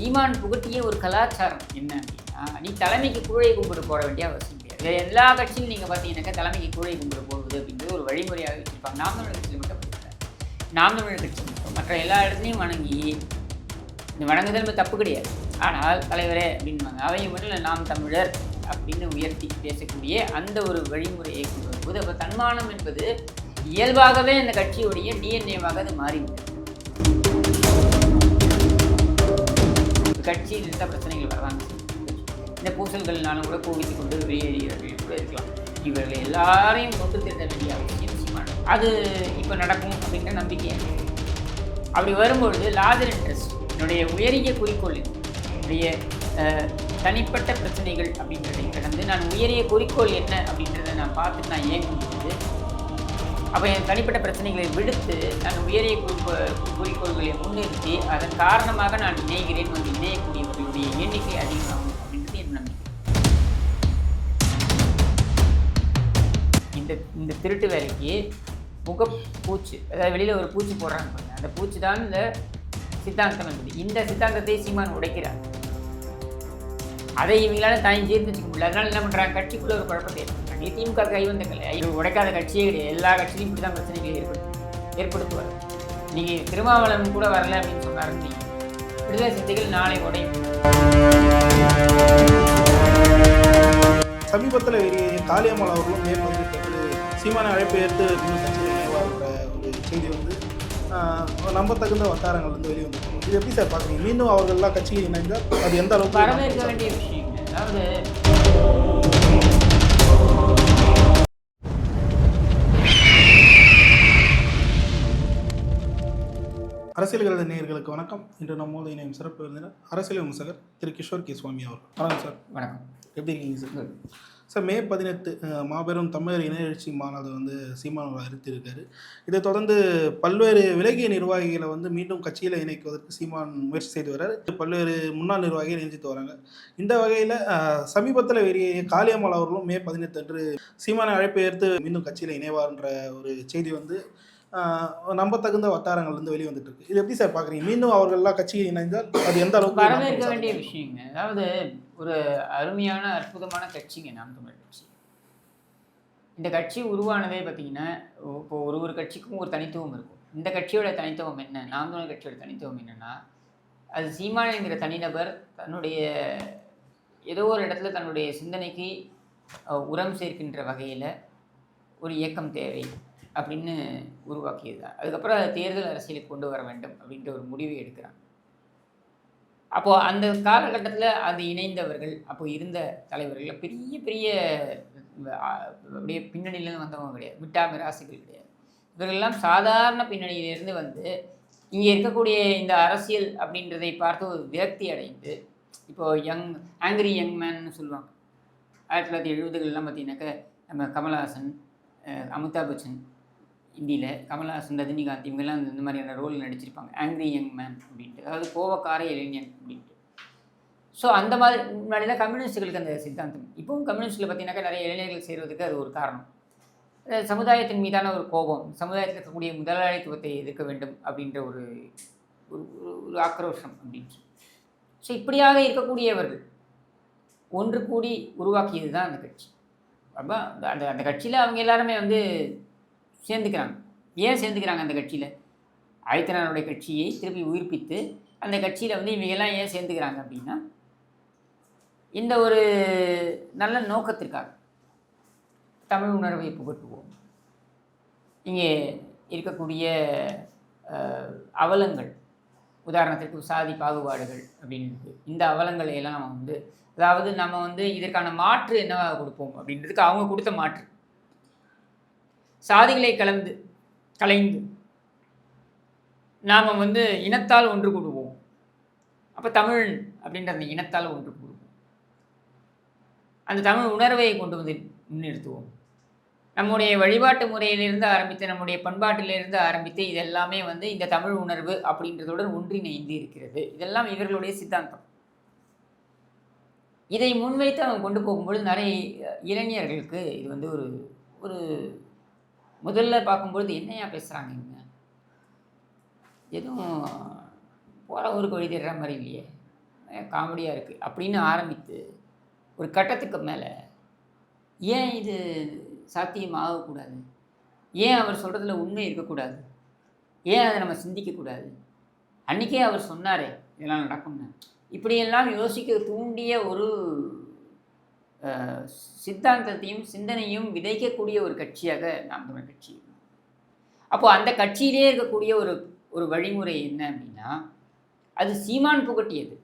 சீமான் புகட்டிய ஒரு கலாச்சாரம் என்ன அப்படின்னா நீ தலைமைக்கு கூழை கும்பிடு போட வேண்டிய அவசியம் கிடையாது. வேறு எல்லா கட்சியும் நீங்கள் பார்த்தீங்கன்னாக்கா தலைமைக்கு கூழை கும்பிடு போடுவது அப்படின்றது ஒரு வழிமுறையாக வச்சுருப்பாங்க. நாம் தமிழர் கட்சியில் மட்டும் அப்படி நாம் தமிழர் கட்சி மட்டும் மற்ற எல்லா இடத்துலையும் வணங்கி இந்த வணங்குதல் தப்பு கிடையாது. ஆனால் தலைவரே அப்படின்பாங்க அவங்க மட்டும் நாம் தமிழர் அப்படின்னு உயர்த்தி பேசக்கூடிய அந்த ஒரு வழிமுறையை கொண்டு வரும்போது அப்போ தன்மானம் என்பது இயல்பாகவே அந்த கட்சியுடைய டிஎன்ஏவாக அது மாறிவிடும் கட்சியில் இருந்த பிரச்சனைகள் வரதாங்க இந்த பூசல்கள்னாலும் கூட கோவித்து கொண்டு வெளியேறியவர்கள் கூட இருக்கலாம். இவர்கள் எல்லாரையும் கொண்டு திட்ட வேண்டிய அவசியம் அது இப்போ நடக்கும் அப்படிங்கிற நம்பிக்கை அப்படி வரும்பொழுது லாதர் இன்ட்ரெஸ்ட் என்னுடைய உயரிய குறிக்கோள் என்னுடைய தனிப்பட்ட பிரச்சனைகள் அப்படின்றதை கடந்து நான் உயரிய குறிக்கோள் என்ன அப்படின்றத நான் பார்த்துட்டு நான் இயங்கும் பொழுது அப்போ என் தனிப்பட்ட பிரச்சனைகளை விடுத்து நான் உயரிய குறிக்கோள்களை முன்னிறுத்தி அதன் காரணமாக நான் இணைகிறேன் வந்து இணையக்கூடியவர்களுடைய எண்ணிக்கை அதிகமாகும் அப்படின்றது என் நம்பிக்கை. இந்த இந்த திருட்டு வேலைக்கு முகப்பூச்சு அதாவது வெளியில் ஒரு பூச்சி போடுறாங்க பாருங்க. அந்த பூச்சி தான் இந்த சித்தாந்தம் என்பது. இந்த சித்தாந்தத்தை சீமான் உடைக்கிறார். அதை இவங்களால தாய் ஜீர்த்து வச்சுக்க முடியல. அதனால என்ன பண்ணுறாங்க கட்சிக்குள்ளே ஒரு குழப்பத்தை இது திமுக கை வந்தங்கல்ல இது உடைக்காத கட்சியே கிடையாது. எல்லா கட்சியிலும் இப்படி தான் பிரச்சனைகளை ஏற்படுத்து ஏற்படுத்துவார் நீங்கள் திருமாவளவன் கூட வரல அப்படின்னு சொன்னாருன்னு வைங்க. விடுதலை சிந்தைகள் நாளை உடையும். சமீபத்தில் காளியம்மாள் அவர்களும் மே பதினெட்டு சீமான அழைப்பு ஏற்று ஒரு செய்தி வந்து ஆஹ், நம்பத்தகுந்த வட்டாரங்கள் வந்து வெளியே வந்து இது எப்படி சார் பார்க்குறீங்க மீண்டும் அவர்கள்லாம் கட்சியில் இணைந்தால் அது எந்த அளவுக்கு வரவேற்க வேண்டிய விஷயம் அதாவது அரசியல்கள் நேயர்களுக்கு வணக்கம். இன்று நம்மோடு இணையும் சிறப்பு விருந்தினர் அரசியல் விமர்சகர் திரு கிஷோர் கே. சுவாமி அவர் வணக்கம் சார். வணக்கம். எப்படி இருக்கீங்க சார்? சார் மே பதினெட்டு மாபெரும் தமிழர் இணையழ்ச்சி மாநாடு வந்து சீமானவர் அறிவித்திருக்காரு. இதை தொடர்ந்து பல்வேறு விலகிய நிர்வாகிகளை வந்து மீண்டும் கட்சியில் இணைக்குவதற்கு சீமான் முயற்சி செய்து வர்றாரு. பல்வேறு முன்னாள் நிர்வாகிகள் இணைஞ்சிட்டு வராங்க. இந்த வகையில் சமீபத்தில் வெளியே காளியம்மாள் அவர்களும் மே பதினெட்டு அன்று சீமான அழைப்பை ஏற்று மீண்டும் கட்சியில் இணைவார்ன்ற ஒரு செய்தி வந்து அஹ், நம்பத்தகுந்த வட்டாரங்கள் வந்து வெளியே வந்துட்டு இருக்கு இது எப்படி சார் பார்க்குறீங்க? மீண்டும் அவர்கள்லாம் கட்சியில் இணைந்தால் அது எந்த அளவுக்கு வரவேற்க வேண்டிய விஷயங்க. அதாவது ஒரு அருமையான அற்புதமான கட்சிங்க நாம் தமிழர் கட்சி. இந்த கட்சி உருவானதே பார்த்தீங்கன்னா இப்போ ஒரு ஒரு கட்சிக்கும் ஒரு தனித்துவம் இருக்கும். இந்த கட்சியோட தனித்துவம் என்ன? நாம் தமிழர் கட்சியோட தனித்துவம் என்னன்னா அது சீமானங்கிற தனிநபர் தன்னுடைய ஏதோ ஒரு இடத்துல தன்னுடைய சிந்தனைக்கு உரம் சேர்க்கின்ற வகையில் ஒரு இயக்கம் தேவை அப்படின்னு உருவாக்கியது தான். அதுக்கப்புறம் அதை தேர்தல் அரசியலுக்கு கொண்டு வர வேண்டும் அப்படின்ற ஒரு முடிவை எடுக்கிறாங்க அப்போது அந்த காலகட்டத்தில் அது இணைந்தவர்கள் அப்போது இருந்த தலைவர்கள் பெரிய பெரிய அப்படியே பின்னணியிலேருந்து வந்தவங்க கிடையாது. மிட்டா மிராசிகள் கிடையாது. இவர்களெல்லாம் சாதாரண பின்னணியிலிருந்து வந்து இங்கே இருக்கக்கூடிய இந்த அரசியல் அப்படின்றதை பார்த்து ஒரு விரக்தி அடைந்து இப்போது யங் ஆங்கிரி யங் மேன்னு சொல்லுவாங்க. ஆயிரத்தி தொள்ளாயிரத்தி எழுபதுகள்லாம் பார்த்தீங்கன்னாக்கா நம்ம கமல்ஹாசன் அமிதாப் பச்சன் ஹிந்தியில் கமல்ஹாசன் ரஜினிகாந்த் இவங்கெல்லாம் இந்த மாதிரியான ரோல் நடிச்சிருப்பாங்க. ஆங்கிரி யங் மேன் அப்படின்ட்டு. அதாவது கோவக்கார இளைஞன் அப்படின்ட்டு. ஸோ அந்த மாதிரி முன்னாடிலாம் கம்யூனிஸ்டுகளுக்கு அந்த சித்தாந்தம். இப்போவும் கம்யூனிஸ்டில் பார்த்தீங்கன்னாக்கா நிறைய இளைஞர்கள் செய்கிறதுக்கு அது ஒரு காரணம். சமுதாயத்தின் மீதான ஒரு கோபம் சமுதாயத்தில் இருக்கக்கூடிய முதலாளித்துவத்தை எதிர்க்க வேண்டும் அப்படின்ற ஒரு ஒரு ஒரு- ஆக்ரோஷம் அப்படின்ட்டு ஸோ இப்படியாக இருக்கக்கூடியவர்கள் ஒன்று கூடி உருவாக்கியது தான் அந்த கட்சி. அப்போ அந்த அந்த அந்த கட்சியில் அவங்க எல்லாருமே வந்து சேர்ந்துக்கிறாங்க. ஏன் சேர்ந்துக்கிறாங்க அந்த கட்சியில்? ஆயத்தனாருடைய கட்சியை திருப்பி உயிர்ப்பித்து அந்த கட்சியில் வந்து இவங்கெல்லாம் ஏன் சேர்ந்துக்கிறாங்க அப்படின்னா இந்த ஒரு நல்ல நோக்கத்திற்காக தமிழ் உணர்வை புகட்டுவோம். இங்கே இருக்கக்கூடிய அவலங்கள் உதாரணத்திற்கு சாதி பாகுபாடுகள் அப்படின்றது. இந்த அவலங்களை எல்லாம் நம்ம வந்து அதாவது நம்ம வந்து இதற்கான மாற்று என்னவாக கொடுப்போம் அப்படின்றதுக்கு அவங்க கொடுத்த மாற்று. சாதிகளை கலந்து கலைந்து நாம் வந்து இனத்தால் ஒன்று கூடுவோம். அப்போ தமிழ் அப்படின்ற அந்த இனத்தால் ஒன்று கூடுவோம். அந்த தமிழ் உணர்வை கொண்டு வந்து முன்னிறுத்துவோம். நம்முடைய வழிபாட்டு முறையிலிருந்து ஆரம்பித்து நம்முடைய பண்பாட்டிலிருந்து ஆரம்பித்து இதெல்லாமே வந்து இந்த தமிழ் உணர்வு அப்படின்றதுடன் ஒன்றிணைந்து இருக்கிறது. இதெல்லாம் இவர்களுடைய சித்தாந்தம். இதை முன்வைத்து அவங்க கொண்டு போகும்பொழுது நிறைய இளைஞர்களுக்கு இது வந்து ஒரு ஒரு முதல்ல பார்க்கும்பொழுது என்னையா பேசுகிறாங்க இவங்க? எதுவும் போகிற ஊருக்கு வழி தேடுற மாதிரி இல்லையே. காமெடியாக இருக்குது அப்படின்னு ஆரம்பித்து ஒரு கட்டத்துக்கு மேலே ஏன் இது சாத்தியம் ஆகக்கூடாது? ஏன் அவர் சொல்கிறதுல உண்மை இருக்கக்கூடாது? ஏன் அதை நம்ம சிந்திக்கக்கூடாது? அன்றைக்கே அவர் சொன்னாரே இதெல்லாம் நடக்கும்னு. இப்படியெல்லாம் யோசிக்க தூண்டிய ஒரு சித்தாந்தத்தையும் சிந்தனையும் விதைக்கக்கூடிய ஒரு கட்சியாக நாம் தமிழ் கட்சி அப்போது அந்த கட்சியிலே இருக்கக்கூடிய ஒரு ஒரு வழிமுறை என்ன அப்படின்னா அது சீமான் புகட்டியது.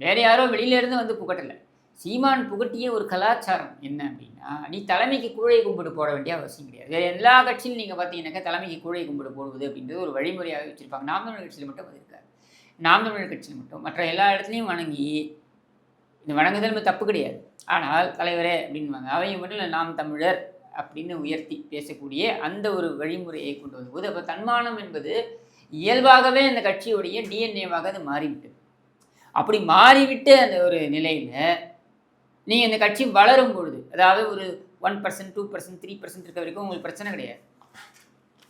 வேற யாரோ வெளியிலேருந்து வந்து புகட்டலை. சீமான் புகட்டிய ஒரு கலாச்சாரம் என்ன அப்படின்னா நீ தலைமைக்கு கூழை கும்பிடு போட வேண்டிய அவசியம் கிடையாது. வேறு எல்லா கட்சியிலும் நீங்கள் பார்த்தீங்கன்னாக்கா தலைமைக்கு கூழை கும்பிடு போடுவது அப்படின்றது ஒரு வழிமுறையாக வச்சுருப்பாங்க. நாம் தமிழர் கட்சியில் மட்டும் அது இருக்காது. நாம் தமிழர் கட்சியில் மட்டும் மற்ற எல்லா இடத்துலையும் வணங்கி இந்த வணங்குதல் தப்பு கிடையாது. ஆனால் தலைவரே அப்படின்வாங்க அவையும் மட்டும் இல்லை நாம் தமிழர் அப்படின்னு உயர்த்தி பேசக்கூடிய அந்த ஒரு வழிமுறையை கொண்டு வந்தபோது அப்போ தன்மானம் என்பது இயல்பாகவே அந்த கட்சியுடைய டிஎன்ஏவாக அது மாறிவிட்டது. அப்படி மாறிவிட்ட அந்த ஒரு நிலையில் நீங்கள் இந்த கட்சி வளரும் பொழுது அதாவது ஒரு one percent two percent three percent இருக்க வரைக்கும் உங்களுக்கு பிரச்சனை கிடையாது.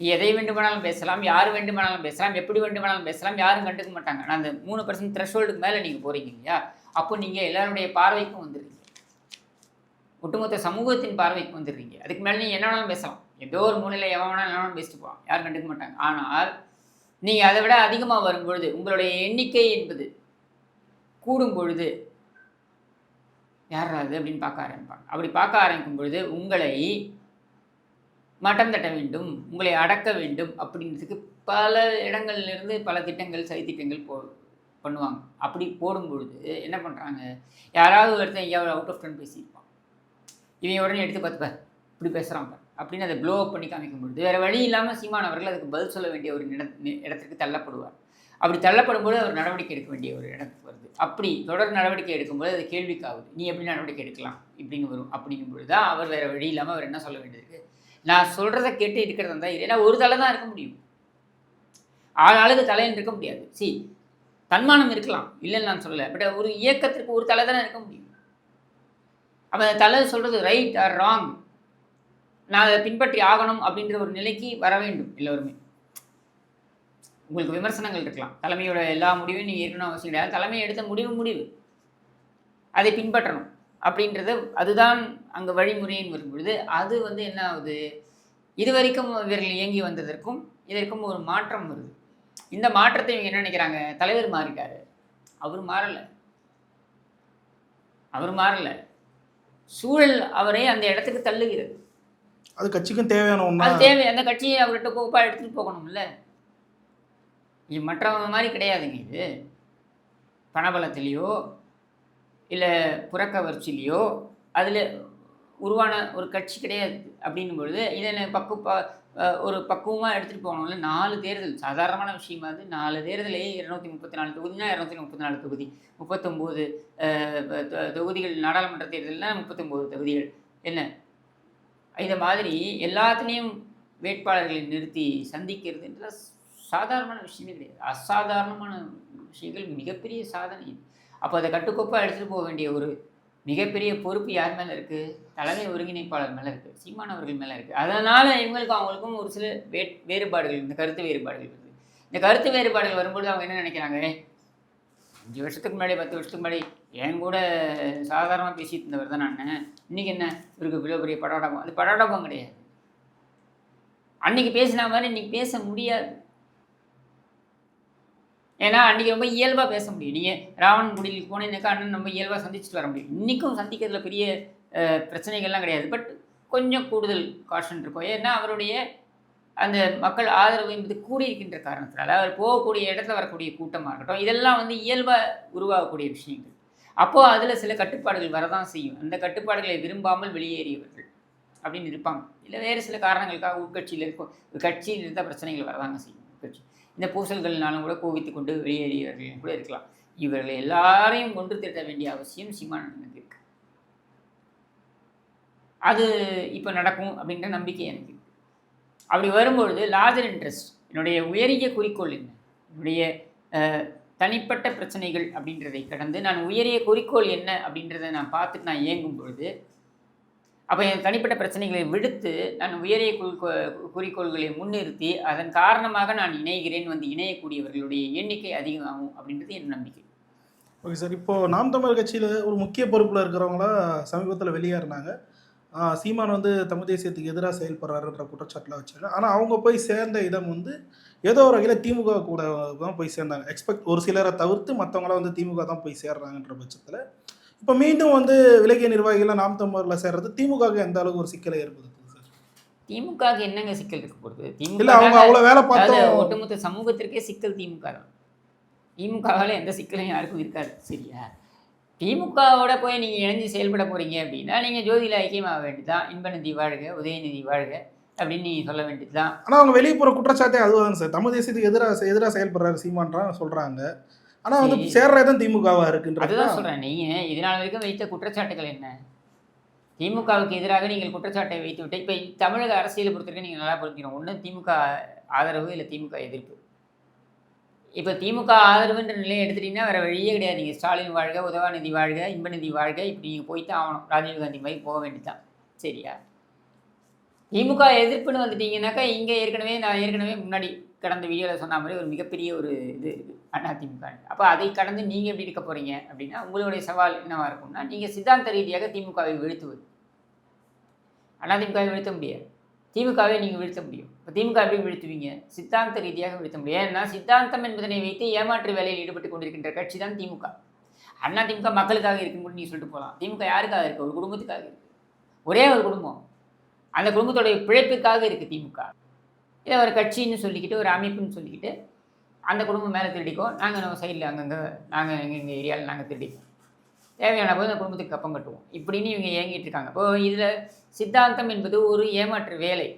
நீ எதை வேண்டுமானாலும் பேசலாம் யார் வேண்டுமானாலும் பேசலாம் எப்படி வேண்டுமானாலும் பேசலாம் யாரும் கண்டுக்க மாட்டாங்க. ஆனால் அந்த மூணு பர்சன்ட் த்ரெஷ்ஹோல்டுக்கு மேலே நீங்கள் போகிறீங்க இல்லையா? அப்போ நீங்கள் எல்லாருடைய பார்வைக்கும் வந்துடுறீங்க. ஒட்டுமொத்த சமூகத்தின் பார்வைக்கு வந்துடுறீங்க. அதுக்கு மேலே நீங்கள் என்ன வேணாலும் பேசலாம். ஏதோ ஒரு மூலையில் எவன் வேணாலும் என்ன வேணாலும் பேசிட்டு போகலாம் யாரும் கண்டுக்க மாட்டாங்க. ஆனால் நீங்கள் அதை விட அதிகமாக வரும்பொழுது உங்களுடைய எண்ணிக்கை என்பது கூடும் பொழுது யார் அது அப்படின்னு பார்க்க ஆரம்பிப்பாங்க. அப்படி பார்க்க ஆரம்பிக்கும் பொழுது உங்களை மட்டம் தட்ட வேண்டும் உங்களை அடக்க வேண்டும் அப்படின்றதுக்கு பல இடங்கள்லேருந்து பல திட்டங்கள் சதி திட்டங்கள் போ பண்ணுவாங்க. அப்படி போடும்பொழுது என்ன பண்ணுறாங்க யாராவது ஒருத்தன் எங்கேயாவது அவுட் ஆஃப் டர்ன் பேசியிருப்பான். இவன் உடனே எடுத்து பார்த்துப்பார் இப்படி பேசுகிறான் பார். அப்படின்னு அதை ப்ளோ அப் பண்ணி காமிக்கும் பொழுது வேறு வழி இல்லாமல் சீமான் அவர்கள் அதுக்கு பதில் சொல்ல வேண்டிய ஒரு இடத்துக்கு இடத்திற்கு தள்ளப்படுவார். அப்படி தள்ளப்படும்போது அவர் நடவடிக்கை எடுக்க வேண்டிய ஒரு இடத்துக்கு வருது. அப்படி தொடர் நடவடிக்கை எடுக்கும்போது அது கேள்விக்காகுது. நீ எப்படி நடவடிக்கை எடுக்கலாம்? இப்படின்னு வரும். அப்படிங்கும் பொழுது தான் அவர் வேறு வழி இல்லாமல் அவர் என்ன சொல்ல வேண்டியது நான் சொல்கிறத கேட்டு இருக்கிறதா இருந்தால் ஏன்னா ஒரு தலை தான் இருக்க முடியும். ஆள் ஆளுக்கு தலைன்னு இருக்க முடியாது. சி தன்மானம் இருக்கலாம். இல்லைன்னு நான் சொல்லலை. பட் ஒரு இயக்கத்திற்கு ஒரு தலை தானே இருக்க முடியும். அப்போ அந்த தலை சொல்கிறது ரைட் ஆர் ராங் நான் அதை பின்பற்றி ஆகணும் அப்படின்ற ஒரு நிலைக்கு வர வேண்டும் எல்லோருமே. உங்களுக்கு விமர்சனங்கள் இருக்கலாம். தலைமையோட எல்லா முடிவையும் நீங்கள் இருக்கணும் அவசியம் கிடையாது. தலைமை எடுத்த முடிவு முடிவு. அதை பின்பற்றணும் அப்படின்றது அதுதான் அங்கே வழிமுறைன்னு வரும்பொழுது அது வந்து என்ன ஆகுது? இது வரைக்கும் இவர்கள் இயங்கி வந்ததற்கும் இதற்கும் ஒரு மாற்றம் வருது. இந்த மாற்றத்தை இவங்க என்ன நினைக்கிறாங்க? தலைவர் மாறிட்டாரு. அவர் மாறலை. அவர் மாறலை. சூழல் அவரை அந்த இடத்துக்கு தள்ளுகிறது. அது கட்சிக்கும் தேவையான ஒன்றா அது தேவை. அந்த கட்சியை அவர்கிட்ட கோப்பா எடுத்துகிட்டு போகணும்ல. இது மற்றவங்க மாதிரி கிடையாதுங்க இது. பணபலத்திலேயோ இல்லை புறக்கவர்ச்சியிலையோ அதில் உருவான ஒரு கட்சி கிடையாது. அப்படின்னும் பொழுது இதை பக்கு ஒரு பக்குவமாக எடுத்துகிட்டு போகணும்ல நாலு தேர்தல். சாதாரணமான விஷயமா அது. நாலு தேர்தலே இரநூத்தி முப்பத்தி நாலு தொகுதினா இரநூத்தி முப்பத்தி நாலு தொகுதி. முப்பத்தொம்போது தொகுதிகள் நாடாளுமன்ற தேர்தல்னா முப்பத்தொம்போது தொகுதிகள். என்ன? இதை மாதிரி எல்லாத்துலேயும் வேட்பாளர்களை நிறுத்தி சந்திக்கிறதுன்ற சாதாரணமான விஷயமே கிடையாது. அசாதாரணமான விஷயங்கள் மிகப்பெரிய சாதனை அப்போ அதை கட்டுக்கோப்பாக எடுத்துகிட்டு போக வேண்டிய ஒரு மிகப்பெரிய பொறுப்பு யார் மேலே இருக்குது தலைமை ஒருங்கிணைப்பாளர் மேலே இருக்குது சீமான் அவர்கள் மேலே இருக்குது அதனால் இவங்களுக்கும் அவங்களுக்கும் ஒரு சில வே வேறுபாடுகள் இந்த கருத்து வேறுபாடுகள் இருக்குது இந்த கருத்து வேறுபாடுகள் வரும்பொழுது அவங்க என்ன நினைக்கிறாங்க? அஞ்சு வருஷத்துக்கு முன்னாடி பத்து வருஷத்துக்கு முன்னாடி என் கூட சாதாரணமாக பேசிட்டு இருந்தவர் தான் நான். இன்றைக்கி என்ன? இவருக்கு இவ்வளோ பெரிய படாடபம் அது படாடபம் கிடையாது. அன்னைக்கு பேசின மாதிரி இன்னைக்கு பேச முடியாது. ஏன்னா அன்றைக்கி ரொம்ப இயல்பாக பேச முடியும். நீங்கள் ராவணன் குடிலுக்கு போனேன்னாக்கா அண்ணன் ரொம்ப இயல்பாக சந்திச்சுட்டு வர முடியும். இன்றைக்கும் சந்திக்கிறதுல பெரிய பிரச்சனைகள்லாம் கிடையாது. பட் கொஞ்சம் கூடுதல் காஷன் இருக்கும். ஏன்னா அவருடைய அந்த மக்கள் ஆதரவு என்பது கூடியிருக்கின்ற காரணத்தினால அவர் போகக்கூடிய இடத்துல வரக்கூடிய கூட்டமாக இருக்கட்டும் இதெல்லாம் வந்து இயல்பாக உருவாகக்கூடிய விஷயங்கள். அப்போது அதில் சில கட்டுப்பாடுகள் வரதான் செய்யும். அந்த கட்டுப்பாடுகளை விரும்பாமல் வெளியேறியவர்கள் அப்படின்னு இருப்பாங்க. இல்லை வேறு சில காரணங்களுக்காக உட்கட்சியில் இருக்கும். ஒரு கட்சியில் இருந்தால் பிரச்சனைகள் வரதாங்க செய்யும் உட்கட்சி இந்த பூசல்கள்னாலும் கூட கோவித்து கொண்டு வெளியேறியவர்கள் கூட இருக்கலாம். இவர்களை எல்லாரையும் ஒன்று திட்ட வேண்டிய அவசியம் சீமானனுக்கு அது இப்போ நடக்கும் அப்படின்ற நம்பிக்கை எனக்கு அப்படி வரும்பொழுது லார்ஜர் இன்ட்ரெஸ்ட் என்னுடைய உயரிய குறிக்கோள் என்ன? என்னுடைய தனிப்பட்ட பிரச்சனைகள் அப்படின்றதை கடந்து நான் உயரிய குறிக்கோள் என்ன அப்படின்றத நான் பார்த்துட்டு நான் இயங்கும் பொழுது அப்போ என் தனிப்பட்ட பிரச்சனைகளை விடுத்து நான் உயரிய குறிக்கோ- குறிக்கோள்களை முன்னிறுத்தி அதன் காரணமாக நான் இணைகிறேன் வந்து இணையக்கூடியவர்களுடைய எண்ணிக்கை அதிகமாகும் அப்படின்றது என் நம்பிக்கை. ஓகே சார் இப்போது நாம் தமிழர் கட்சியில் ஒரு முக்கிய பொறுப்பில் இருக்கிறவங்களாம் சமீபத்தில் வெளியேறினாங்க. சீமான் வந்து தமிழ் தேசியத்துக்கு எதிராக செயல்படுறாருன்ற குற்றச்சாட்டுலாம் வச்சாங்க ஆனால் அவங்க போய் சேர்ந்த இடம் வந்து ஏதோ ஒரு வகையில் திமுக கூட தான் போய் சேர்ந்தாங்க. எக்ஸ்பெக்ட் ஒரு சிலரை தவிர்த்து மற்றவங்களாம் வந்து திமுக தான் போய் சேர்றாங்கன்ற பட்சத்தில் இப்போ மீண்டும் வந்து விலகிய நிர்வாகிகள்லாம் நாம் தமிழரில் சேர்றது திமுகவுக்கு எந்த அளவுக்கு ஒரு சிக்கலை ஏற்படுத்துது சார்? திமுகவுக்கு என்னங்க சிக்கல் இருக்க போகுது? திமுக இல்லை அவங்க அவ்வளோ வேலை பார்த்தோம். ஒட்டுமொத்த சமூகத்திற்கே சிக்கல் திமுக தான் திமுகவால் எந்த சிக்கலும் யாருக்கும் இருக்காது. சரியா? திமுகவோட போய் நீங்கள் இணைஞ்சு செயல்பட போகிறீங்க அப்படின்னா நீங்கள் ஜோதியில் ஐக்கியமாக வேண்டியதுதான். இன்பநிதி வாழ்க உதயநிதி வாழ்க அப்படின்னு நீங்கள் சொல்ல வேண்டியது தான் ஆனால் அவங்க வெளியே போகிற குற்றச்சாட்டே அதுதான் சார். தமிழ் தேசியத்துக்கு எதிராக எதிராக செயல்படுறாரு சீமான்றான் சொல்கிறாங்க ஆனால் வந்து சரி. சேர்றதும் திமுகவாக இருக்குன்றது அதுதான் சொல்கிறேன் நீங்கள் இதனால் வரைக்கும் வைத்த குற்றச்சாட்டுகள் என்ன? திமுகவுக்கு எதிராக நீங்கள் குற்றச்சாட்டை வைத்து விட்டு இப்போ தமிழக அரசியலை பொறுத்தவரைக்கும் நீங்கள் நல்லா புரிஞ்சுக்கணும். ஒன்று திமுக ஆதரவு இல்லை திமுக எதிர்ப்பு. இப்போ திமுக ஆதரவுன்ற நிலையை எடுத்துட்டிங்கன்னா வேறு வழியே கிடையாது. நீங்கள் ஸ்டாலின் வாழ்க உதவாநிதி வாழ்க இன்பநிதி வாழ்க இப்படி நீங்கள் போய்த்தான் ஆகணும். ராஜீவ்காந்தி மாதிரி போக வேண்டியதான் சரியா? திமுக எதிர்ப்புன்னு வந்துட்டீங்கன்னாக்கா இங்கே ஏற்கனவே நான் ஏற்கனவே முன்னாடி கடந்த வீடியோவில் சொன்ன மாதிரி ஒரு மிகப்பெரிய ஒரு இது இருக்குது அதிமுக. அப்போ அதை கடந்து நீங்கள் எப்படி இருக்க போகிறீங்க அப்படின்னா உங்களுடைய சவால் என்னவாக இருக்கும்னா நீங்கள் சித்தாந்த ரீதியாக திமுகவை வீழ்த்துவது. அதிமுகவை வீழ்த்த முடியாது. திமுகவை நீங்கள் வீழ்த்த முடியும். இப்போ திமுக எப்படி வீழ்த்துவீங்க? சித்தாந்த ரீதியாக வீழ்த்த முடியும். ஏன்னா சித்தாந்தம் என்பதனை வைத்து ஏமாற்று வேலையில் ஈடுபட்டு கொண்டிருக்கின்ற கட்சி தான் திமுக. அண்ணா திமுக மக்களுக்காக இருக்குன்னு கூட சொல்லிட்டு போகலாம் திமுக யாருக்காக இருக்கு? ஒரு குடும்பத்துக்காக இருக்கு. ஒரே ஒரு குடும்பம். அந்த குடும்பத்தோடைய பிழைப்புக்காக இருக்குது திமுக. இதை ஒரு கட்சின்னு சொல்லிக்கிட்டு ஒரு அமைப்புன்னு சொல்லிக்கிட்டு அந்த குடும்பம் மேலே திருடிக்கோ நாங்கள் நம்ம சைடில் அங்கங்கே நாங்கள் எங்கள் எங்கள் ஏரியாவில் நாங்கள் திருடிப்போம். தேவையான போது அந்த குடும்பத்துக்கு கப்பம் கட்டுவோம். இப்படின்னு இவங்க இயங்கிட்டு இருக்காங்க. இப்போ இதில் சித்தாந்தம் என்பது ஒரு ஏமாற்று வேலை.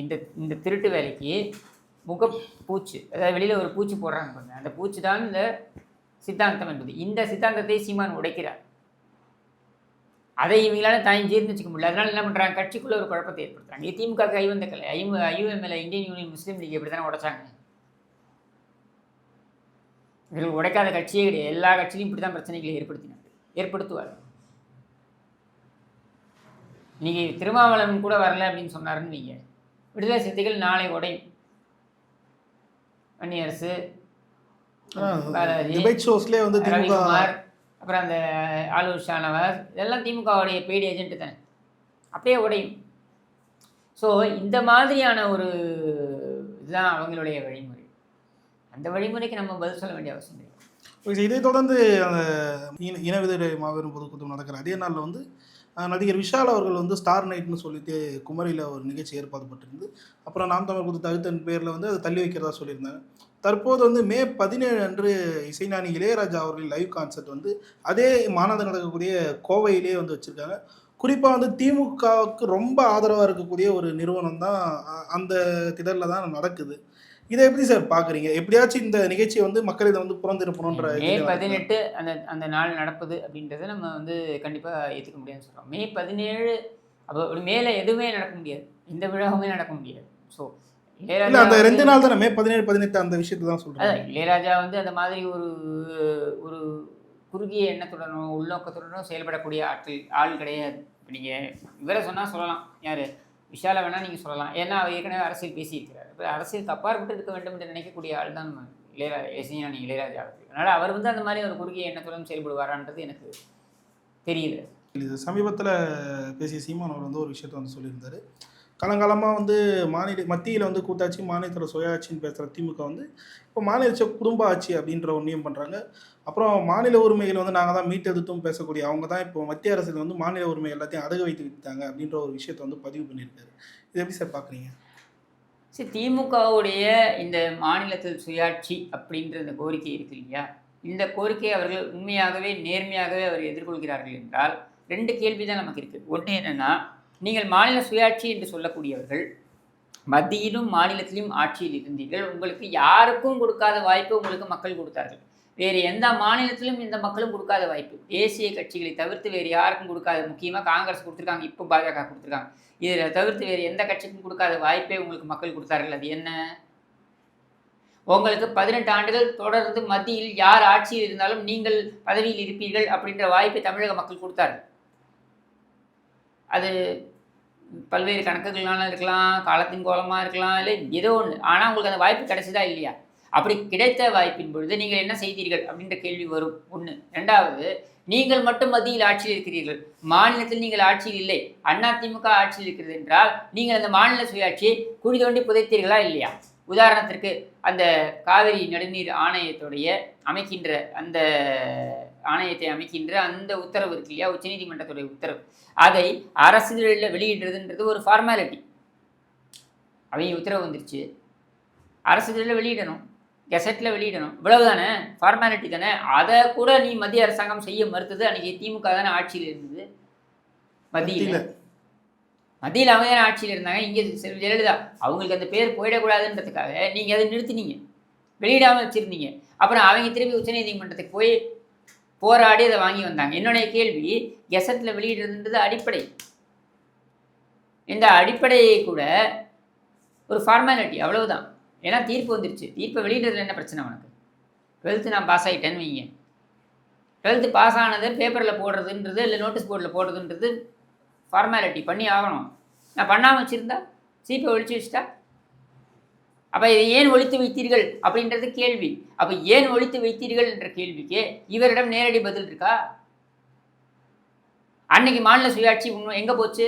இந்த இந்த திருட்டு வேலைக்கு முக பூச்சு அதாவது வெளியில் ஒரு பூச்சி போடுறாங்க பாருங்க. அந்த பூச்சி தான் இந்த சித்தாந்தம் என்பது. இந்த சித்தாந்தத்தை சீமான் உடைக்கிறார். அதை இவங்களால தாய் ஜீர்ணிச்சிக்க முடியல. அதனால என்ன பண்ணுறாங்க கட்சிக்குள்ள ஒரு குழப்பத்தை ஏற்படுத்துறாங்க. இது திமுக கை வந்த கலை ஐ ஐயுஎம்எல்ஏ இந்தியன் யூனியன் முஸ்லீம் லீக் இப்படி தானே உடைச்சாங்க. இவர்கள் உடைக்காத கட்சியே கிடையாது. எல்லா கட்சியிலும் இப்படி தான் பிரச்சனைகளை ஏற்படுத்தினாங்க. ஏற்படுத்துவார். இன்னைக்கு திருமாவளவன் கூட வரல அப்படின்னு சொன்னாருன்னு நீங்க விடுதலை சிறுத்தைகள் நாளை உடையும் பாலாஜி டிபேட் ஷோஸ்லேயே வந்து திமுக ரவிக்குமார் அப்புறம் அந்த ஆலூர் ஷானவாஸ் இதெல்லாம் திமுகவுடைய பெய்டு ஏஜென்ட் தானே. அப்படியே உடையும் ஸோ இந்த மாதிரியான ஒரு இதுதான் அவங்களுடைய வழிமுறை. அந்த வழிமுறைக்கு நம்ம பதில் சொல்ல வேண்டிய அவசியம் இல்லை. ஓகே, இதை தொடர்ந்து அந்த இன இன மாபெரும் பொதுக்கூட்டம் நடக்கிற அதே நாளில் வந்து நடிகர் விஷால் அவர்கள் வந்து ஸ்டார் நைட்னு சொல்லிட்டு குமரியில் ஒரு நிகழ்ச்சி ஏற்பாடு பட்டிருந்து அப்புறம் நாம் தமிழ் குத்து தகுத்தன் பேரில் வந்து அதை தள்ளி வைக்கிறதா சொல்லியிருந்தாங்க. தற்போது வந்து மே பதினேழு அன்று இசைஞானி இளையராஜா அவர்கள் லைவ் கான்சர்ட் வந்து அதே மாநாடு நடக்கக்கூடிய கோவையிலே வந்து வச்சுருக்காங்க. குறிப்பாக வந்து திமுகவுக்கு ரொம்ப ஆதரவாக இருக்கக்கூடிய ஒரு நிறுவனம் தான் அந்த திடலில் தான் நடக்குது. இதை எப்படி சார் பார்க்குறீங்க? எப்படியாச்சும் இந்த நிகழ்ச்சியை வந்து மக்கள் இதை வந்து புறந்திருப்பணுன்ற மே பதினெட்டு அந்த அந்த நாள் நடப்பது அப்படின்றத நம்ம வந்து கண்டிப்பாக ஏற்றுக்க முடியாதுன்னு சொல்கிறோம் மே பதினேழு அப்போ மேலே எதுவுமே நடக்க முடியாது. எந்த விழாவுமே நடக்க முடியாது. ஸோ இல்ல அந்த ரெண்டு நாள் தானே? மே பதினேழு பதினெட்டு அந்த விஷயத்தை தான் சொல்றேன் இளையராஜா வந்து அந்த மாதிரி ஒரு ஒரு குறுகிய எண்ணத்துடனும் உள்நோக்கத்துடனும் செயல்படக்கூடிய ஆட்கள் ஆள் கிடையாது. நீங்கள் இவரை சொன்னால் சொல்லலாம். யார்? விஷாலை வேணால் நீங்கள் சொல்லலாம். ஏன்னா அவர் ஏற்கனவே அரசியல் பேசியிருக்கிறார். அரசியல் தப்பாக விட்டு இருக்க வேண்டும் என்று நினைக்கக்கூடிய ஆள் தான் நம்ம இளையராஜா இசைஞானி இளையராஜா அதனால் அவர் வந்து அந்த மாதிரி ஒரு குறுகிய எண்ணத்துடன் செயல்படுவாரான்றது எனக்கு தெரியல. இது சமீபத்தில் பேசிய சீமான் அவர் வந்து ஒரு விஷயத்த வந்து சொல்லியிருந்தார். காலங்காலமாக வந்து மாநில மத்தியில் வந்து கூட்டாட்சி மாநிலத்தில் சுயாட்சின்னு பேசுகிற திமுக வந்து இப்போ மாநில குடும்ப ஆட்சி அப்படின்ற ஒன்றையும் பண்ணுறாங்க அப்புறம் மாநில உரிமைகள் வந்து நாங்கள் தான் மீட்டெடுத்தும் பேசக்கூடிய அவங்க தான் இப்போ மத்திய அரசில் வந்து மாநில உரிமை எல்லாத்தையும் அடகு வைத்து விட்டாங்க அப்படின்ற ஒரு விஷயத்தை வந்து பதிவு பண்ணியிருக்காரு. இது எப்படி சார் பார்க்குறீங்க சரி திமுகவுடைய இந்த மாநிலத்தில் சுயாட்சி அப்படின்ற அந்த கோரிக்கை இருக்கு இல்லையா? இந்த கோரிக்கையை அவர்கள் உண்மையாகவே நேர்மையாகவே அவர் எதிர்கொள்கிறார்கள் என்றால் ரெண்டு கேள்வி தான் நமக்கு இருக்குது ஒன்று என்னென்னா நீங்கள் மாநில சுயாட்சி என்று சொல்லக்கூடியவர்கள் மத்தியிலும் மாநிலத்திலும் ஆட்சியில் இருந்தீர்கள். உங்களுக்கு யாருக்கும் கொடுக்காத வாய்ப்பு உங்களுக்கு மக்கள் கொடுத்தார்கள். வேறு எந்த மாநிலத்திலும் இந்த மக்களும் கொடுக்காத வாய்ப்பு. தேசிய கட்சிகளை தவிர்த்து வேறு யாருக்கும் கொடுக்காத முக்கியமாக காங்கிரஸ் கொடுத்துருக்காங்க இப்போ பாஜக கொடுத்துருக்காங்க. இதில் தவிர்த்து வேறு எந்த கட்சிக்கும் கொடுக்காத வாய்ப்பே உங்களுக்கு மக்கள் கொடுத்தார்கள். அது என்ன? உங்களுக்கு பதினெட்டு ஆண்டுகள் தொடர்ந்து மத்தியில் யார் ஆட்சியில் இருந்தாலும் நீங்கள் பதவியில் இருப்பீர்கள் அப்படின்ற வாய்ப்பை தமிழக மக்கள் கொடுத்தார்கள். அது பல்வேறு கணக்குகள்னால இருக்கலாம் காலத்தின் கோலமாக இருக்கலாம் இல்லை ஏதோ ஒன்று ஆனால் உங்களுக்கு அந்த வாய்ப்பு கிடைச்சதா இல்லையா? அப்படி கிடைத்த வாய்ப்பின் பொழுது நீங்கள் என்ன செய்தீர்கள் அப்படின்ற கேள்வி வரும். ஒன்று ரெண்டாவது நீங்கள் மட்டும் மத்தியில் ஆட்சியில் இருக்கிறீர்கள். மாநிலத்தில் நீங்கள் ஆட்சியில் இல்லை. அதிமுக ஆட்சியில் இருக்கிறது என்றால் நீங்கள் அந்த மாநில சுயாட்சியை குழி தோண்டி புதைத்தீர்களா இல்லையா? உதாரணத்திற்கு அந்த காவிரி நடுநீர் ஆணையத்துடைய அமைக்கின்ற அந்த ஆணையத்தை அமைக்கின்ற அந்த உத்தரவு இருக்கு இல்லையா? உச்சநீதிமன்றத்துடைய உத்தரவு. அதை அரசிதழில் வெளியிடுறதுன்றது ஒரு ஃபார்மாலிட்டி அவங்க உத்தரவு வந்துருச்சு. அரசிதழில் வெளியிடணும். கெசட்டில் வெளியிடணும். இவ்வளவுதானே? ஃபார்மாலிட்டி தானே? அதை கூட நீ மத்திய அரசாங்கம் செய்ய மறுத்தது அன்னைக்கு திமுக தானே ஆட்சியில் இருந்தது? மத்தியில். மத்தியில. அவங்க தானே ஆட்சியில் இருந்தாங்க. இங்கே ஜெயலலிதா. அவங்களுக்கு அந்த பேர் போயிடக்கூடாதுன்றதுக்காக நீங்கள் அதை நிறுத்தினீங்க. வெளியிடாமல் வச்சுருந்தீங்க. அப்புறம் அவங்க திருப்பி உச்சநீதிமன்றத்துக்கு போய் போராடி அதை வாங்கி வந்தாங்க. என்னுடைய கேள்வி கெசட்டில் வெளியிடுறதுன்றது அடிப்படை. இந்த அடிப்படையை கூட ஒரு ஃபார்மாலிட்டி அவ்வளவுதான். ஏன்னா தீர்ப்பு வந்துருச்சு. தீர்ப்பை வெளியிடுறதுல என்ன பிரச்சனை உனக்கு? டுவெல்த்து நான் பாஸ் ஆகிட்டேன்னு வைங்க. டுவெல்த்து பாஸ் ஆனது பேப்பரில் போடுறதுன்றது இல்லை நோட்டீஸ் போர்டில் போடுறதுன்றது ஃபார்மாலிட்டி பண்ணி ஆகணும். நான் பண்ணாமல் வச்சுருந்தா சீப்பை ஒழிச்சு வச்சுட்டா? அப்போ இதை ஏன் ஒழித்து வைத்தீர்கள்? அப்படின்றது கேள்வி. அப்போ ஏன் ஒழித்து வைத்தீர்கள் என்ற கேள்விக்கு இவரிடம் நேரடி பதில் இருக்கா? அன்னைக்கு மாநில சுயாட்சி உண்மை எங்கே போச்சு?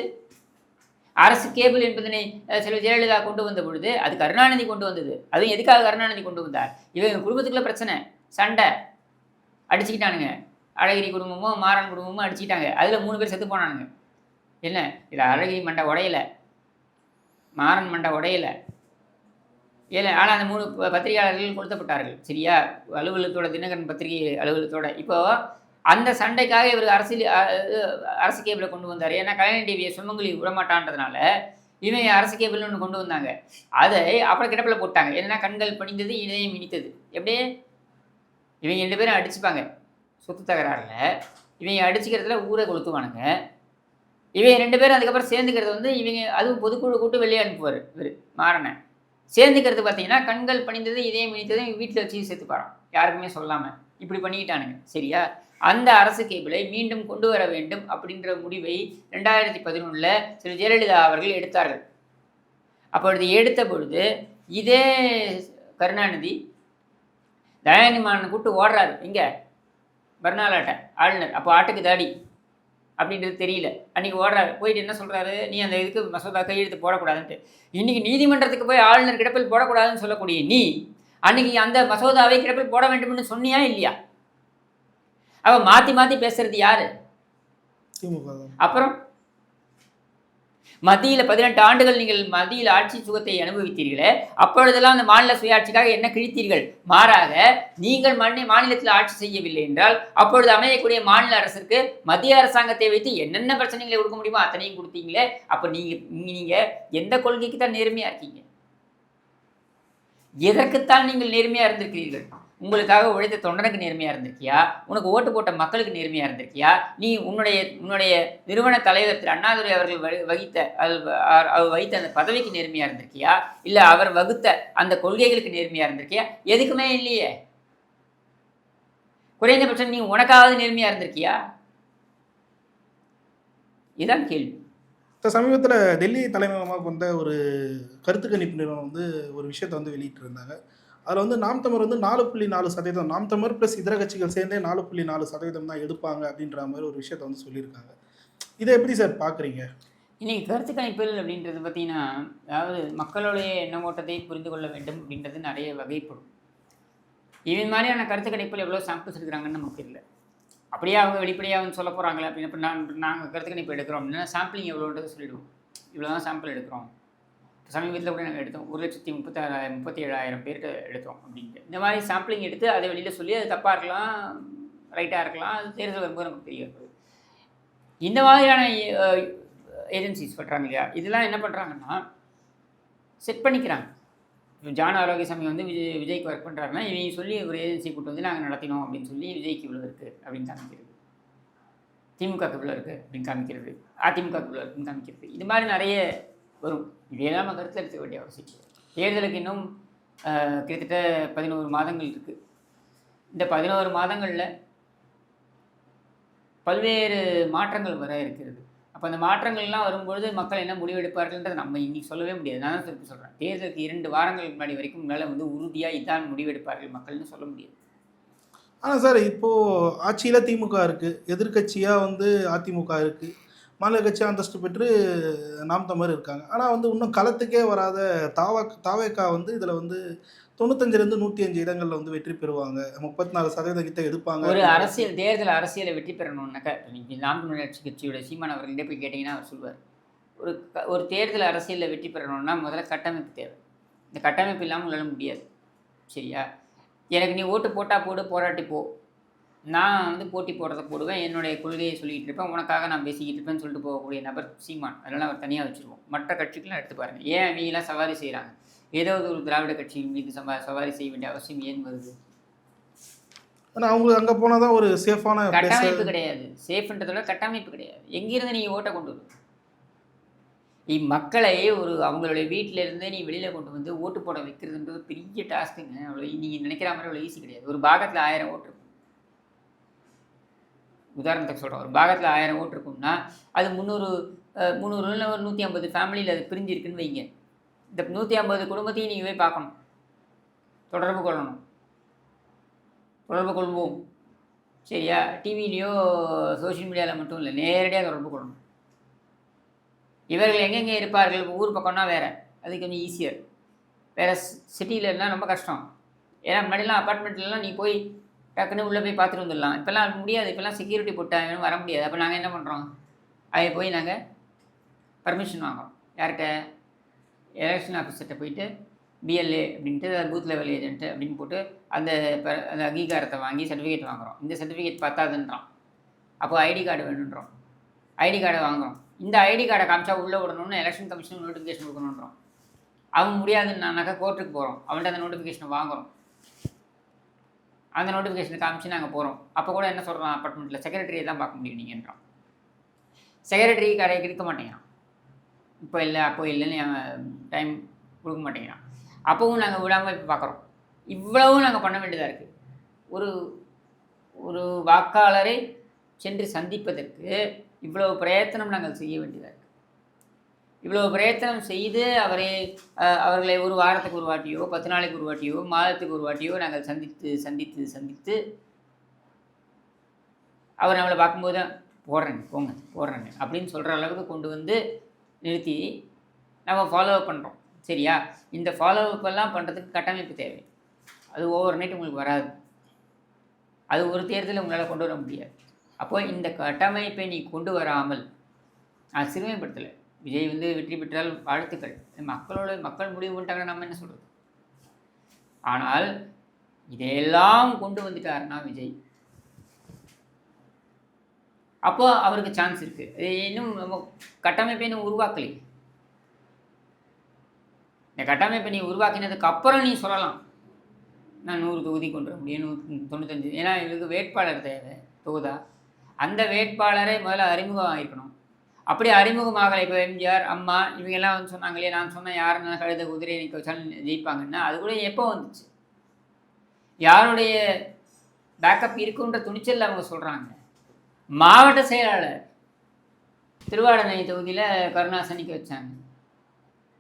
அரசு கேபிள் என்பதனை அஹ், செல்வி ஜெயலலிதா கொண்டு வந்த பொழுது அது கருணாநிதி கொண்டு வந்தது. அதுவும் எதுக்காக கருணாநிதி கொண்டு வந்தார்? இவங்க குடும்பத்துக்குள்ள பிரச்சனை சண்டை. அடிச்சுக்கிட்டானுங்க. அழகிரி குடும்பமும் மாறன் குடும்பமும் அடிச்சுக்கிட்டாங்க. அதில் மூணு பேர் செத்து போனானுங்க. என்ன? இதில் அழகிரி மண்டை உடையலை. மாறன் மண்டை உடையலை. இல்லை ஆனால் அந்த மூணு ப- பத்திரிகையாளர்கள் கொளுத்தப்பட்டார்கள். சரியா? அலுவலகத்தோட தினகரன் பத்திரிகை அலுவலகத்தோட. இப்போது அந்த சண்டைக்காக இவர் அரசியல் அரசு கேபிளை கொண்டு வந்தார். ஏன்னா கலைஞர் டிவியை சுமங்கலி விடமாட்டான்றதுனால இவன் அரசு கேபிள்னு ஒன்று கொண்டு வந்தாங்க. அதை அப்புறம் கிடப்பில் போட்டாங்க. என்னன்னா கண்கள் பணிந்தது இதயம் இனித்தது. எப்படி? இவங்க ரெண்டு பேரும் அடிச்சுப்பாங்க. சொத்து தகராறில். இவங்க அடிச்சுக்கிறதுல ஊரை கொளுத்துவானுங்க. இவங்க ரெண்டு பேரும் அதுக்கப்புறம் சேர்ந்துக்கிறது வந்து இவங்க அதுவும் பொதுக்குழு கூட்டு வெளியே அனுப்புவார் இவர் மாறனை. சேர்ந்துக்கிறது பார்த்தீங்கன்னா கண்கள் பணிந்தது இதயம் இனித்தது வீட்டில் வச்சு சேர்த்துப்பாராம். யாருக்குமே சொல்லாமல் இப்படி பண்ணிக்கிட்டானுங்க. சரியா? அந்த அரசு கேபிளை மீண்டும் கொண்டு வர வேண்டும் அப்படின்ற முடிவை ரெண்டாயிரத்தி பதினொன்றில் திரு ஜெயலலிதா அவர்கள் எடுத்தார்கள். அப்பொழுது எடுத்த பொழுது இதே கருணாநிதி தயாநிதி மாறனை கூப்பிட்டு ஓடுறாரு. இங்கே பர்னாலாட்ட ஆளுநர். அப்போ ஆட்டுக்கு தாடி அப்படின்றது தெரியல. அன்றைக்கி ஓடுறாரு. போயிட்டு என்ன சொல்கிறாரு நீ அந்த இதுக்கு மசோதா கையெழுத்து போடக்கூடாதுன்ட்டு. இன்றைக்கி நீதிமன்றத்துக்கு போய் ஆளுநர் கிடப்பில் போடக்கூடாதுன்னு சொல்லக்கூடிய நீ அன்றைக்கி அந்த மசோதாவை கிடப்பில் போட வேண்டும்னு சொன்னியா இல்லையா? அவ மாத்தி மாத்தி பேசுறது யாரு. அப்புறம்? மத்தியில் பதினெட்டு ஆண்டுகள் நீங்கள் மத்தியில் ஆட்சி சுகத்தை அனுபவித்தீர்களே அப்பொழுதெல்லாம் அந்த மாநில சுயாட்சிக்காக என்ன கிழித்தீர்கள்? மாறாக நீங்கள் மண்ணி மாநிலத்தில் ஆட்சி செய்யவில்லை என்றால் அப்பொழுது அமையக்கூடிய மாநில அரசுக்கு மத்திய அரசாங்கத்தை வைத்து என்னென்ன பிரச்சனைகளை கொடுக்க முடியுமோ அத்தனையும் கொடுத்தீங்களே அப்போ நீங்கள் நீங்க எந்த கொள்கைக்கு தான் நேர்மையா இருக்கீங்க? எதற்குத்தான் நீங்கள் நேர்மையா இருந்திருக்கிறீர்கள்? உங்களுக்காக உழைத்த தொண்டனுக்கு நேர்மையா இருந்திருக்கியா? உனக்கு ஓட்டு போட்ட மக்களுக்கு நேர்மையா இருந்திருக்கியா? நீ உன்னுடைய உன்னுடைய நிறுவன தலைவர் திரு அண்ணாதுரை அவர்கள் வகித்த அவர் வகித்த அந்த பதவிக்கு நேர்மையா இருந்திருக்கியா? இல்ல அவர் வகுத்த அந்த கொள்கைகளுக்கு நேர்மையா இருந்திருக்கியா? எதுக்குமே இல்லையே. குறைந்தபட்சம் நீ உனக்காவது நேர்மையா இருந்திருக்கியா? இதுதான் கேள்வி. இப்போ சமீபத்தில் டெல்லி தலைமையகமாக வந்த ஒரு கருத்து கணிப்பு நிறுவனம் வந்து ஒரு விஷயத்தை வந்து வெளியிட்டு இருந்தாங்க அதில் வந்து நாம் தமிழ் வந்து நாலு புள்ளி நாலு சதவீதம் நாம் தமிழ் ப்ளஸ் இதர கட்சிகள் சேர்ந்தே நாலு புள்ளி நாலு சதவீதம் தான் எடுப்பாங்க அப்படின்ற மாதிரி ஒரு விஷயத்தை வந்து சொல்லியிருக்காங்க. இதை எப்படி சார் பார்க்குறீங்க இன்னைக்கு கருத்து கணிப்பில் அப்படின்றது பார்த்தீங்கன்னா அதாவது மக்களுடைய எண்ண ஓட்டத்தை புரிந்து கொள்ள வேண்டும் அப்படின்றது நிறைய வகைப்படும். இவன் மாதிரியான கருத்து கணிப்பில் எவ்வளோ சாம்பிள்ஸ் எடுக்கிறாங்கன்னு நமக்கு தெரியல. அப்படியே அவங்க வெளிப்படையாக வந்து சொல்ல போகிறாங்களே அப்படின்னு இப்போ நான் நாங்கள் கருத்து கணிப்பு எடுக்கிறோம் அப்படின்னா சாம்பிளிங் எவ்வளோன்றது சொல்லிவிடுவோம் இவ்வளோ தான் சாம்பிள் எடுக்கிறோம். சமீபத்தில் கூட நாங்கள் எடுத்தோம். ஒரு லட்சத்தி முப்பத்தாறாயிரம் முப்பத்தி ஏழாயிரம் பேர்கிட்ட எடுத்தோம் அப்படின்ட்டு. இந்த மாதிரி சாம்பிளிங் எடுத்து அதை வெளியில் சொல்லி அது தப்பாக இருக்கலாம் ரைட்டாக இருக்கலாம் அது தேர்தல் வரும்போது நமக்கு தெரியாது இந்த மாதிரியான ஏஜென்சிஸ் பண்ணுறாங்க இல்லையா? இதெல்லாம் என்ன பண்ணுறாங்கன்னா செட் பண்ணிக்கிறாங்க. ஜான ஜான் ஆரோக்கியசாமி வந்து விஜய் விஜய்க்கு ஒர்க் பண்ணுறாருன்னா இவங்க சொல்லி ஒரு ஏஜென்சி கூட்டு வந்து நாங்கள் நடத்தினோம் அப்படின்னு சொல்லி விஜய்க்கு இவ்வளோ இருக்குது அப்படின்னு காமிக்கிறது. திமுகக்கு இவ்வளோ இருக்குது அப்படின்னு காமிக்கிறது. அதிமுக இவ்வளோ இருக்குன்னு காமிக்கிறது. இது மாதிரி நிறைய வரும். இதே நம்ம கருத்தில் எடுத்துக்க வேண்டிய அவசியம் தேர்தலுக்கு இன்னும் கிட்டத்தட்ட பதினோரு மாதங்கள் இருக்குது இந்த பதினோரு மாதங்களில் பல்வேறு மாற்றங்கள் வர இருக்கிறது. அப்போ அந்த மாற்றங்கள்லாம் வரும்பொழுது மக்கள் என்ன முடிவெடுப்பார்கள்ன்றது நம்ம இன்னைக்கு சொல்லவே முடியாது. நான் தான் திருப்பி சொல்கிறேன் தேர்தலுக்கு இரண்டு வாரங்கள் முன்னாடி வரைக்கும் உங்களால் வந்து உறுதியாக இதான் முடிவெடுப்பார்கள் மக்கள்னு சொல்ல முடியாது. ஆனால் சார் இப்போது ஆட்சியில் திமுக இருக்குது எதிர்க்கட்சியாக வந்து அதிமுக இருக்குது மாநில கட்சி அந்தஸ்து பெற்று நாம் தமிழர் இருக்காங்க. ஆனால் வந்து இன்னும் களத்துக்கே வராத தாவா தாவேக்கா வந்து இதில் வந்து தொண்ணூத்தஞ்சுலேருந்து நூற்றி அஞ்சு இடங்களில் வந்து வெற்றி பெறுவாங்க. முப்பத்தி நாலு சதவீதம் கிட்ட எடுப்பாங்க. ஒரு அரசியல் தேர்தல் அரசியலை வெற்றி பெறணும்னாக்கா நீங்கள் நாம் தமிழர் கட்சியோட சீமான் அவர்கள்ட்ட போய் கேட்டிங்கன்னா அவர் சொல்வார் ஒரு ஒரு தேர்தல் அரசியலில் வெற்றி பெறணும்னா முதல்ல கட்டமைப்பு தேவை. இந்த கட்டமைப்பு இல்லாமல் உங்களால் முடியாது. சரியா? எனக்கு நீ ஓட்டு போட்டால் போடு போராட்டி போ. நான் வந்து போட்டி போடுறத போடுவேன். என்னுடைய கொள்கையை சொல்லிக்கிட்டு இருப்பேன். உனக்காக நான் பேசிக்கிட்டு இருப்பேன்னு சொல்லிட்டு போகக்கூடிய நபர் சீமான். அதெல்லாம் அவர் தனியாக வச்சுருவோம். மற்ற கட்சிக்கெல்லாம் எடுத்து பாருங்கள் ஏன் அவங்களாம் சவாரி செய்கிறாங்க ஏதோ ஒரு திராவிட கட்சியின் மீது சவா சவாரி செய்ய வேண்டிய அவசியம் ஏன் வருது? ஆனால் அவங்களுக்கு அங்கே போனால் தான் ஒரு சேஃபான கட்டமைப்பு கிடையாது. சேஃப்ன்றதை விட கட்டமைப்பு கிடையாது. எங்கிருந்து நீங்கள் ஓட்டை கொண்டு வரும் இம்மக்களை ஒரு அவங்களுடைய வீட்டில இருந்தே நீ வெளியில் கொண்டு வந்து ஓட்டு போட வைக்கிறதுன்றது பெரிய டாஸ்க்குங்க அவ்வளோ நீங்கள் நினைக்கிற மாதிரி அவ்வளோ ஈஸி கிடையாது. ஒரு பாகத்தில் ஆயிரம் ஓட்டு இருக்கும் உதாரணத்துக்கு சொல்கிறோம் ஒரு பாகத்தில் ஆயிரம் ஓட்டு இருக்கும்னா அது முந்நூறு முந்நூறு இல்லை ஒரு நூற்றி ஐம்பது ஃபேமிலியில் அது பிரிஞ்சிருக்குன்னு வைங்க. இந்த நூற்றி ஐம்பது குடும்பத்தையும் நீங்கள் போய் பார்க்கணும். தொடர்பு கொள்ளணும். தொடர்பு கொள்வோம். சரியா? டிவிலேயோ சோஷியல் மீடியாவில் மட்டும் இல்லை நேரடியாக தொடர்பு கொள்ளணும். இவர்கள் எங்கெங்கே இருப்பார்கள்? ஊர் பக்கம்னா வேறு. அது கொஞ்சம் ஈஸியர் வேறு சிட்டியிலன்னா ரொம்ப கஷ்டம். ஏன்னா முன்னாடிலாம் அப்பார்ட்மெண்ட்லலாம் நீ போய் டக்குன்னு உள்ளே போய் பார்த்துட்டு வந்துடலாம். இப்போல்லாம் முடியாது. இப்போல்லாம் செக்யூரிட்டி போட்டாங்க வர முடியாது. அப்போ நாங்கள் என்ன பண்ணுறோம் அதை போய் நாங்கள் பர்மிஷன் வாங்குறோம். யார்கிட்ட? எலெக்ஷன் ஆஃபீஸர்கிட்ட போயிட்டு பிஎல்ஏ அப்படின்ட்டு பூத் லெவல் ஏஜென்ட்டு அப்படின்னு போட்டு அந்த அந்த அங்கீகாரத்தை வாங்கி சர்டிஃபிகேட் வாங்குறோம். இந்த சர்டிஃபிகேட் பத்தாதுன்றான். அப்போ ஐடி கார்டு வேணுன்றோம் ஐடி கார்டை வாங்குகிறோம் இந்த ஐடி கார்டை காமிச்சா உள்ளே விடணும்னு எலெக்ஷன் கமிஷன் நோட்டிஃபிகேஷன் கொடுக்கணுன்றோம் அவன் முடியாதுன்னாக்கா கோர்ட்டுக்கு போகிறோம் அவன்கிட்ட அந்த நோட்டிஃபிகேஷனை வாங்குறோம். அந்த நோட்டிஃபிகேஷனை காமிச்சு நாங்கள் போகிறோம் அப்போ கூட என்ன சொல்கிறோம் அப்பார்ட்மெண்ட்டில் செக்ரட்டரியை தான் பார்க்க முடியும் நீங்கன்றான் செக்ரட்டரி கடையை இருக்க மாட்டேங்கிறான். இப்போ இல்லை அப்போ இல்லைன்னு டைம் கொடுக்க மாட்டேங்கிறான். அப்போவும் நாங்கள் விடாமல் இப்போ பார்க்குறோம். இவ்வளவும் நாங்கள் பண்ண வேண்டியதாக இருக்குது ஒரு ஒரு வாக்காளரை சென்று சந்திப்பதற்கு இவ்வளவு பிரயத்தனம் நாங்கள் செய்ய வேண்டியதாக இருக்குது இவ்வளோ பிரயத்தனம் செய்து அவரை அவர்களை ஒரு வாரத்துக்கு ஒரு வாட்டியோ பத்து நாளைக்கு ஒரு வாட்டியோ மாதத்துக்கு ஒரு வாட்டியோ நாங்கள் சந்தித்து சந்தித்து சந்தித்து அவர் நம்மளை பார்க்கும்போது தான் போடுறேங்க போங்க போடுறேங்க அப்படின்னு சொல்கிற அளவுக்கு கொண்டு வந்து நிறுத்தி நம்ம ஃபாலோ பண்ணுறோம் சரியா? இந்த ஃபாலோ எல்லாம் பண்ணுறதுக்கு கட்டமைப்பு தேவை. அது ஓவர் நைட் உங்களுக்கு வராது. அது ஒரு தேர்தலில் உங்களால் கொண்டு வர முடியாது. அப்போது இந்த கட்டமைப்பை நீ கொண்டு வராமல் நான் சிறுமைப்படுத்தலை. விஜய் வந்து வெற்றி பெற்றால் வாழ்த்துக்கள். மக்களோட மக்கள் முடிவு பண்ணிட்டாங்கன்னா நம்ம என்ன சொல்கிறது ஆனால் இதையெல்லாம் கொண்டு வந்துட்டாருன்னா விஜய். அப்போ அவருக்கு சான்ஸ் இருக்குது இன்னும் நம்ம கட்டமைப்பை இன்னும் உருவாக்கலையே இந்த கட்டமைப்பை நீ உருவாக்கினதுக்கு அப்புறம் நீ சொல்லலாம். நான் நூறு தொகுதி கொண்டு வர முடியும் நூற்றி தொண்ணூத்தஞ்சு. ஏன்னா இவருக்கு வேட்பாளர் தேவை தொகுதா? அந்த வேட்பாளரை முதல்ல அறிமுகம் ஆகிருக்கணும். அப்படி அறிமுகமாகலை இப்போ எம்ஜிஆர் அம்மா இவங்கெல்லாம் வந்து சொன்னாங்களே நான் சொன்னேன் யாருன்னா கழுத குதிரை நிற்க வச்சாலும் ஜெயிப்பாங்கன்னா அது கூட எப்போ வந்துச்சு? யாருடைய பேக்கப் இருக்குன்ற துணிச்சல் அவங்க சொல்கிறாங்க மாவட்ட செயலாளர் திருவாடனை தொகுதியில் கருணாசன் நிற்க வச்சாங்க.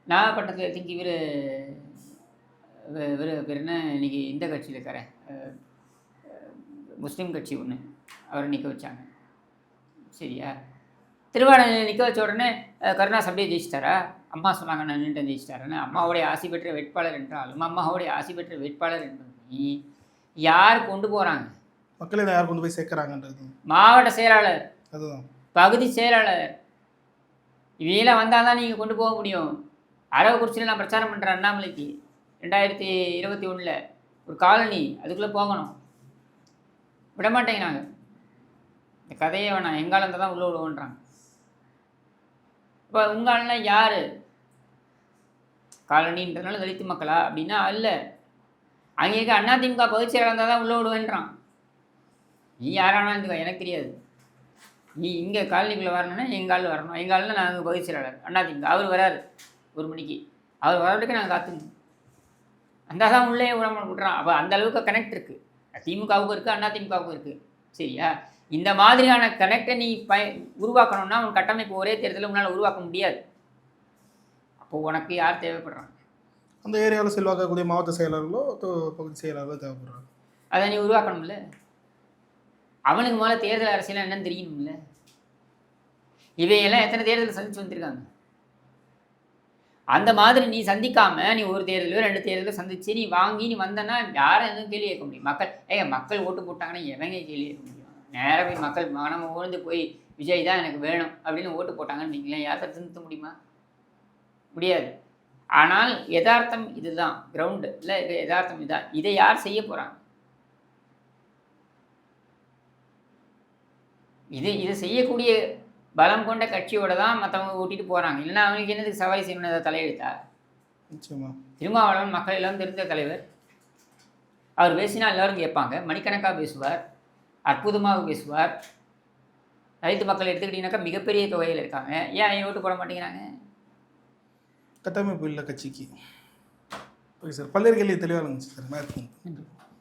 நாகப்பட்டினத்தில் திங்க் இவர் இவர் பேர் என்ன? இன்னைக்கு இந்த கட்சியில் இருக்கிற முஸ்லீம் கட்சி ஒன்று அவரை நிற்க வச்சாங்க. சரியா? திருவாடனை நிற்க வச்ச உடனே கருணாஸ் அப்படியே ஜெயிச்சிட்டாரா? அம்மா சொன்னாங்க நான் நின்று ஜெயிச்சிட்டாருன்னு. அம்மாவுடைய ஆசி பெற்ற வேட்பாளர் என்றாலும் அம்மாவுடைய ஆசி பெற்ற வேட்பாளர் என்பது யார் கொண்டு போகிறாங்க மக்களை யார் கொண்டு போய் சேர்க்குறாங்கன்றது. மாவட்ட செயலாளர். அதுதான். பகுதி செயலாளர். இவையெல்லாம் வந்தால் தான் நீங்கள் கொண்டு போக முடியும். அரவக்குறிச்சியில் நான் பிரச்சாரம் பண்ணுறேன் அண்ணாமலைக்கு. ரெண்டாயிரத்தி இருபத்தி ஒன்றில் ஒரு காலனி அதுக்குள்ளே போகணும். விட மாட்டேங்கிறாங்க இந்த கதையை வேணாம் எங்காலந்த தான் உள்ள விடுவோன்றாங்க. இப்போ உங்காலெலாம் யார்? காலனின்றதுனால தலித்து மக்களா? அப்படின்னா அல்ல. அங்கே இருக்க அதிமுக பகுதி இருந்தால் தான் உள்ள விடுவேன்றான். நீ யாரானா இருந்துக்கோ எனக்கு தெரியாது. நீ இங்கே காலனிக்குள்ளே வரணும்னா எங்காலில் வரணும். எங்காலில் நாங்கள் பகுதி செயலாளர். அண்ணாதிமுக அவர் வராரு ஒரு மணிக்கு. அவர் வரதுக்கு நாங்கள் காத்துக்கணும். அந்த தான் உள்ளே விடாமல் விட்றான். அப்போ அந்த அளவுக்கு கனெக்ட் இருக்குது திமுகவுக்கும் இருக்குது அதிமுகவுக்கும் இருக்குது சரியா? இந்த மாதிரியான கனெக்டை நீ பய உருவாக்கணும்னா உன் கட்டமைப்பு ஒரே தேர்தலில் உன்னால் உருவாக்க முடியாது. அப்போ உனக்கு யார் தேவைப்படுறாங்க? அந்த ஏரியாவில் செல்வாக்கக்கூடிய மாவட்ட செயலாளர்களோ பகுதி செயலாளர்களோ தேவைப்படுறாங்க. அதை நீ உருவாக்கணும்ல? அவனுக்கு முதல்ல தேர்தல் அரசியல் என்னன்னு தெரியணும்ல? இவையெல்லாம் எத்தனை தேர்தல் சந்திச்சு வந்திருக்காங்க? அந்த மாதிரி நீ சந்திக்காம நீ ஒரு தேர்தலோ ரெண்டு தேர்தலோ சந்திச்சு நீ வாங்கி நீ வந்தனா யாரை எதுவும் கேள்வி கேட்க முடியும். மக்கள் ஏங்க மக்கள் ஓட்டு போட்டாங்கன்னா எவங்க கேள்வி கேட்க முடியும்? நேராக போய் மக்கள் மனம் ஊர்ந்து போய் விஜய் தான் எனக்கு வேணும் அப்படின்னு ஓட்டு போட்டாங்கன்னு நீங்களே யாரை திருத்த முடியுமா? முடியாது. ஆனால் யதார்த்தம் இதுதான். கிரவுண்டு இல்லை யதார்த்தம் இதுதான் இதை யார் செய்ய போகிறாங்க இது இது செய்யக்கூடிய பலம் கொண்ட கட்சியோட தான் மற்றவங்க ஓட்டிட்டு போகிறாங்க இல்லைன்னா அவங்களுக்கு என்னதுக்கு சவாரி செய்யணும் அதை தலையெழுத்தா? திருமாவளவன் மக்கள் எல்லாம் தெரிந்த தலைவர். அவர் பேசினா எல்லாரும் கேட்பாங்க. மணிக்கணக்காக பேசுவார். அற்புதமாக பேசுவார் தலித்து மக்கள் எடுத்துக்கிட்டிங்கனாக்கா மிகப்பெரிய தொகையில் இருக்காங்க. ஏன் அவங்க ஓட்டு போட மாட்டேங்கிறாங்க? கட்டமைப்பு இல்லை கட்சிக்கு. Okay sir. பல்வேறு கேள்வி தெளிவாக இருந்துச்சு சார்.